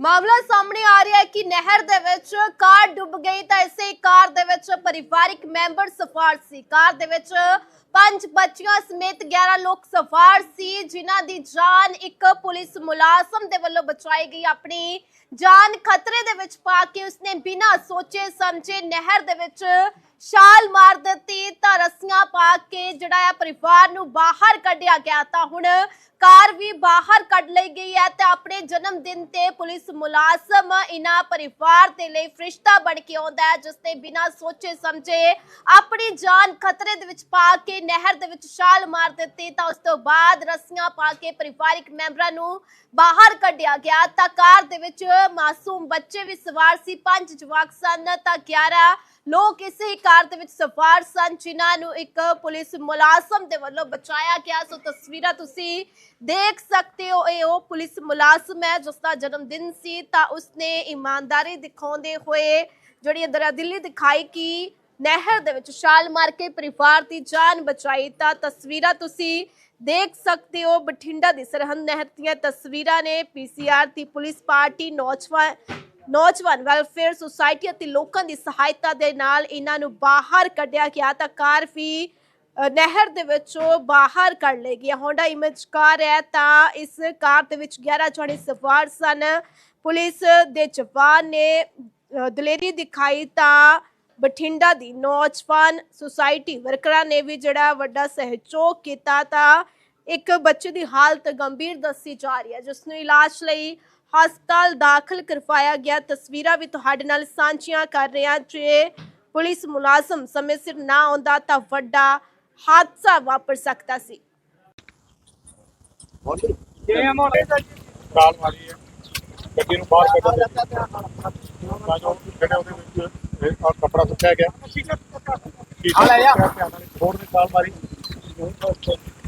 ਮਾਮਲਾ ਸਾਹਮਣੇ ਆ ਰਿਹਾ ਹੈ ਕਿ ਨਹਿਰ ਦੇ ਵਿੱਚ ਕਾਰ ਡੁੱਬ ਗਈ ਤਾਂ ਇਸੇ ਕਾਰ ਦੇ ਵਿੱਚ ਪਰਿਵਾਰਿਕ ਮੈਂਬਰ ਸਫਾਰ ਸੀ। ਕਾਰ ਦੇ ਵਿੱਚ ਪੰਜ ਬੱਚੀਆਂ ਸਮੇਤ 11 ਲੋਕ ਸਫਾਰ ਸੀ, ਜਿਨ੍ਹਾਂ ਦੀ ਜਾਨ ਇੱਕ ਪੁਲਿਸ ਮੁਲਾਜ਼ਮ ਦੇ ਵੱਲੋਂ ਬਚਾਈ ਗਈ। ਆਪਣੀ ਜਾਨ ਖਤਰੇ ਦੇ ਵਿੱਚ ਪਾ ਕੇ ਉਸਨੇ ਬਿਨਾਂ ਸੋਚੇ ਸਮਝੇ ਨਹਿਰ ਦੇ ਵਿੱਚ ਛਾਲ ਮਾਰ ਦਿੱਤੀ। ਤਾਂ ਰੱਸੀਆਂ ਪਾ ਕੇ ਜਿਹੜਾ ਹੈ ਪਰਿਵਾਰ ਨੂੰ ਬਾਹਰ ਕੱਢਿਆ ਗਿਆ। ਤਾਂ ਹੁਣ ਕਾਰ ਵੀ ਬਾਹਰ ਕੱਢ ਲਈ ਗਈ ਹੈ ਤੇ ਆਪਣੇ ਜਨਮ ਦਿਨ ਤੇ ਪੁਲਿਸ ਮੁਲਾਜ਼ਮ ਇਨਾ ਪਰਿਵਾਰ ਦੇ ਲਈ ਫਰਿਸ਼ਤਾ ਬਣ ਕੇ ਆਉਂਦਾ ਹੈ, ਜਿਸ ਨੇ ਬਿਨਾਂ ਸੋਚੇ ਸਮਝੇ ਆਪਣੀ ਜਾਨ ਖਤਰੇ ਦੇ ਵਿੱਚ ਪਾ ਕੇ ਨਹਿਰ ਦੇ ਵਿੱਚ ਛਾਲ ਮਾਰ ਦਿੱਤੀ। ਤਾਂ ਉਸ ਤੋਂ ਬਾਅਦ ਰੱਸੀਆਂ ਪਾ ਕੇ ਪਰਿਵਾਰਿਕ ਮੈਂਬਰਾਂ ਨੂੰ ਬਾਹਰ ਕੱਢਿਆ ਗਿਆ। ਤਾਂ ਕਾਰ ਦੇ ਵਿੱਚ ਮਾਸੂਮ ਬੱਚੇ ਵੀ ਸਵਾਰ ਸੀ, ਪੰਜ ਜਵਾਕ ਸਨ, ਤਾਂ 11 ਲੋਕ ਇਸੇ ਕਾਰ ਦੇ ਵਿੱਚ ਸਵਾਰ ਸਨ, ਜਿਨ੍ਹਾਂ ਨੂੰ ਇੱਕ ਪੁਲਿਸ ਮੁਲਾਜ਼ਮ ਦੇ ਵੱਲੋਂ ਬਚਾਇਆ ਗਿਆ। ਸੋ ਤਸਵੀਰਾਂ ਤੁਸੀਂ ਦੇਖ ਸਕਦੇ ਹੋ, ਇਹ ਉਹ ਪੁਲਿਸ ਮੁਲਾਜ਼ਮ ਹੈ ਜਿਸ ਦਾ ਜਨਮ ਦਿਨ ਸੀ। ਤਾਂ ਉਸਨੇ ਇਮਾਨਦਾਰੀ ਦਿਖਾਉਂਦੇ ਹੋਏ ਜਿਹੜੀ ਦਰਾਦਿਲੀ ਦਿਖਾਈ ਕਿ ਨਹਿਰ ਦੇ ਵਿੱਚ ਛਾਲ ਮਾਰ ਕੇ ਪਰਿਵਾਰ ਦੀ ਜਾਨ ਬਚਾਈ। ਤਾਂ ਤਸਵੀਰਾਂ ਤੁਸੀਂ ਦੇਖ ਸਕਦੇ ਹੋ, ਬਠਿੰਡਾ ਦੀ ਸਰਹੰਦ ਨਹਿਰ ਦੀਆਂ ਤਸਵੀਰਾਂ ਨੇ। ਪੀਸੀਆਰ ਦੀ ਪੁਲਿਸ ਪਾਰਟੀ ਨੌਜਵਾਨ ਨੌਜਵਾਨ ਵੈਲਫੇਅਰ ਸੁਸਾਇਟੀ ਅਤੇ ਲੋਕਾਂ ਦੀ ਸਹਾਇਤਾ ਦੇ ਨਾਲ ਇਹਨਾਂ ਨੂੰ ਬਾਹਰ ਕੱਢਿਆ ਗਿਆ ਤਾਂ ਕਾਰ ਵੀ ਨਹਿਰ ਦੇ ਵਿੱਚੋਂ ਬਾਹਰ ਕੱਢ ਲਈ ਗਈ ਹੋਂਡਾ ਇਮੇਜ ਕਾਰ ਹੈ ਤਾਂ ਇਸ ਕਾਰ ਦੇ ਵਿੱਚ 11 ਜਣੇ ਸਵਾਰ ਸਨ। ਪੁਲਿਸ ਦੇ ਜਵਾਨ ਨੇ ਦਲੇਰੀ ਦਿਖਾਈ ਤਾਂ ਬਠਿੰਡਾ ਦੀ ਨੌਜਵਾਨ ਸੁਸਾਇਟੀ ਵਰਕਰਾਂ ਨੇ ਵੀ ਜਿਹੜਾ ਵੱਡਾ ਸਹਿਯੋਗ ਕੀਤਾ ਤਾਂ ਇੱਕ ਬੱਚੇ ਦੀ ਹਾਲਤ ਗੰਭੀਰ ਦੱਸੀ ਜਾ ਰਹੀ ਹੈ ਜਿਸ ਨੂੰ ਇਲਾਜ ਲਈ ਹਸਪਤਾਲ ਦਾਖਲ ਕਰਵਾਇਆ ਗਿਆ। ਤਸਵੀਰਾਂ ਵੀ ਤੁਹਾਡੇ ਨਾਲ ਸਾਂਝੀਆਂ ਕਰ ਰਹੇ ਹਾਂ ਜੇ ਪੁਲਿਸ ਮੁਲਾਜ਼ਮ ਸਮੇਂ ਸਿਰ ਨਾ ਆਉਂਦਾ ਤਾਂ ਵੱਡਾ ਹਾਦਸਾ ਵਾਪਰ ਸਕਦਾ ਸੀ। ਕਾਲ ਮਾਰੀ ਹੈ। ਗੱਡੀ ਨੂੰ ਬਾਹਰ ਕੱਢਣ ਦੇ ਤਾਂ ਜੋ ਜਿਹੜੇ ਉਹਦੇ ਵਿੱਚ ਇਹ ਕੱਪੜਾ ਸੁੱਕਿਆ ਗਿਆ। ਆ ਲੈ ਜਾ ਥੋੜ ਦੀ ਕਾਲ ਮਾਰੀ।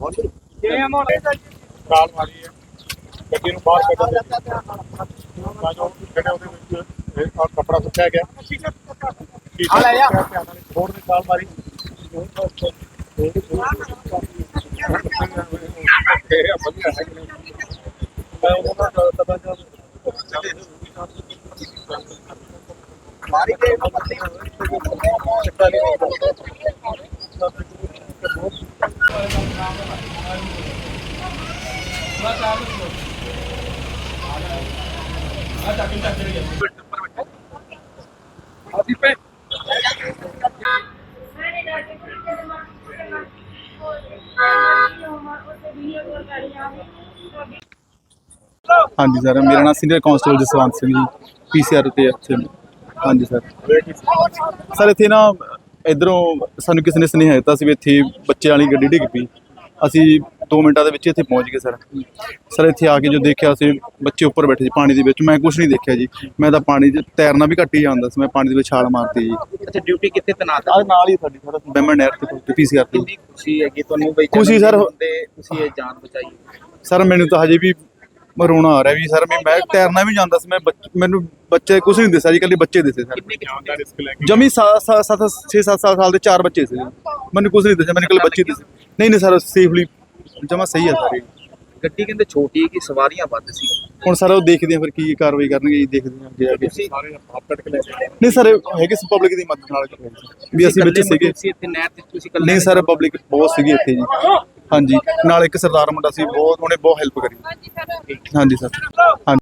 ਵਧੀਆ ਹੈ ਕਿ ਨਹੀਂ ਮੈਂ ਉਹਨਾਂ ਦਾ ਪਤਾ ਚੱਲ ਮਾਰੀ ਕੇ ਅਸੀਂ ਪੇ ਕਾਲ ਮਾਰੀ ਹੈ ਗੱਡੀ ਨੂੰ ਬਾਹਰ ਕੱਢਣ ਦੇ ਤਾਂ ਜੋ ਜਿਹੜੇ ਉਹਦੇ ਵਿੱਚ ਇਹ ਆਹ ਕੱਪੜਾ ਸੁੱਕਿਆ ਗਿਆ ਆ ਲੈ ਜਾ ਥੋੜ ਦੀ ਕਾਲ ਮਾਰੀ ਇਹ ਆ ਵਧੀਆ ਹੈ ਕਿ ਨਹੀਂ ਮੈਂ ਉਹਨਾਂ ਦਾ ਪਤਾ ਚੱਲ ਮਾਰੀ ਕੇ ਅਸੀਂ ਪੇ ਹਾਂਜੀ ਸਰ, ਮੇਰਾ ਨਾਮ senior constable Jaswant Singh ji PCR ਤੇ ਇੱਥੇ। ਹਾਂਜੀ ਸਰ। ਸਰ, ਇੱਥੇ ਨਾ ਇਧਰੋਂ ਸਾਨੂੰ ਕਿਸੇ ਨੇ ਸੁਨੇਹਾ ਦਿੱਤਾ ਸੀ ਵੀ ਇੱਥੇ ਬੱਚੇ ਵਾਲੀ ਗੱਡੀ ਡਿੱਗ ਪਈ। ਅਸੀਂ 2 ਮਿੰਟਾਂ ਦੇ ਵਿੱਚ ਇੱਥੇ ਪਹੁੰਚ ਗਏ ਸਰ। ਸਰ ਇੱਥੇ ਆ ਕੇ ਜੋ ਦੇਖਿਆ ਅਸੀਂ ਬੱਚੇ ਉੱਪਰ ਬੈਠੇ ਸੀ ਪਾਣੀ ਦੇ ਵਿੱਚ। ਮੈਂ ਕੁਝ ਨਹੀਂ ਦੇਖਿਆ ਜੀ। ਮੈਂ ਤਾਂ ਪਾਣੀ 'ਚ ਤੈਰਨਾ ਵੀ ਘੱਟ ਹੀ ਜਾਂਦਾ ਸੀ। ਮੈਂ ਪਾਣੀ ਦੇ ਵਿੱਚ ਛਾਲ ਮਾਰਤੀ ਜੀ। ਅੱਛਾ ਡਿਊਟੀ ਕਿੱਥੇ ਤਨਾਤ ਆ ਨਾਲ ਹੀ ਸਾਡੀ ਸਰ। ਬੈਮਨ ਨਹਿਰ ਤੇ ਪੀਸੀਆਰ ਤੇ ਕਿੰਨੀ ਖੁਸ਼ੀ ਹੈਗੀ ਤੁਹਾਨੂੰ ਬਈ ਖੁਸ਼ੀ ਸਰ। ਤੁਸੀਂ ਇਹ ਜਾਨ ਬਚਾਈ। ਸਰ ਮੈਨੂੰ ਤਾਂ ਹਜੇ ਵੀ ਰੋਣਾ ਆ ਰਿਹਾ ਵੀ ਸਰ ਮੈਂ ਮੈਂ ਤੈਰਨਾ ਵੀ ਜਾਂਦਾ ਸੀ ਮੈਂ ਬੱਚ- ਮੈਨੂੰ ਬੱਚੇ ਕੁਝ ਨਹੀਂ ਦਿਸਿਆ ਜੀ ਇਕੱਲੇ ਬੱਚੇ ਦਿਸੇ ਸਰ। ਕਿੰਨੇ ਕਿ ਜਾਨ ਦਾ ਰਿਸਕ ਲੈ ਕੇ ਜਮੀ 7 6 7 ਸਾਲ ਦੇ ਚਾਰ ਬੱਚੇ ਸੀ ਮੈਨੂੰ ਕੁਝ ਨਹੀਂ ਦੱਸਿਆ ਮੈਨੂੰ ਇਕੱਲੇ ਬੱਚੇ ਦਿਸੇ। ਨਹੀਂ ਨਹੀਂ ਸਰ ਸੇਫਲੀ ਜਮਾ ਸਹੀ ਹੈ ਸਰ। ਗੱਡੀ ਕਹਿੰਦੇ ਛੋਟੀ ਹੈ ਕਿ ਸਵਾਰੀਆਂ ਵੱਧ ਸੀ? ਹੁਣ ਸਰ ਉਹ ਦੇਖਦੇ ਆ ਫਿਰ ਕੀ ਕਾਰਵਾਈ ਕਰਨਗੇ ਜੀ ਦੇਖਦੇ ਆ ਅੱਗੇ ਆ ਕੇ ਤੁਸੀਂ ਸਾਰੇ ਹੱਥ ਕੱਟ ਕੇ ਲੈ ਨਹੀਂ ਸਰ ਇਹ ਹੈਗੇ ਸੀ ਪਬਲਿਕ ਦੀ ਮਦਦ ਨਾਲ। ਵੀ ਅਸੀਂ ਵਿੱਚ ਸੀਗੇ। ਤੁਸੀਂ ਇੱਥੇ ਨਹਿਰ ਤੇ ਤੁਸੀਂ ਇਕੱਲੇ ਨਹੀਂ ਸਰ ਪਬਲਿਕ ਬਹੁਤ ਸੀਗੀ ਇੱਥੇ ਜੀ। ਹਾਂਜੀ। ਨਾਲ ਇੱਕ ਸਰਦਾਰ ਮੁੰਡਾ ਸੀ ਬਹੁਤ ਉਹਨੇ ਬਹੁਤ ਹੈਲਪ ਕਰੀ। ਹਾਂਜੀ ਸਰ। ਹਾਂਜੀ।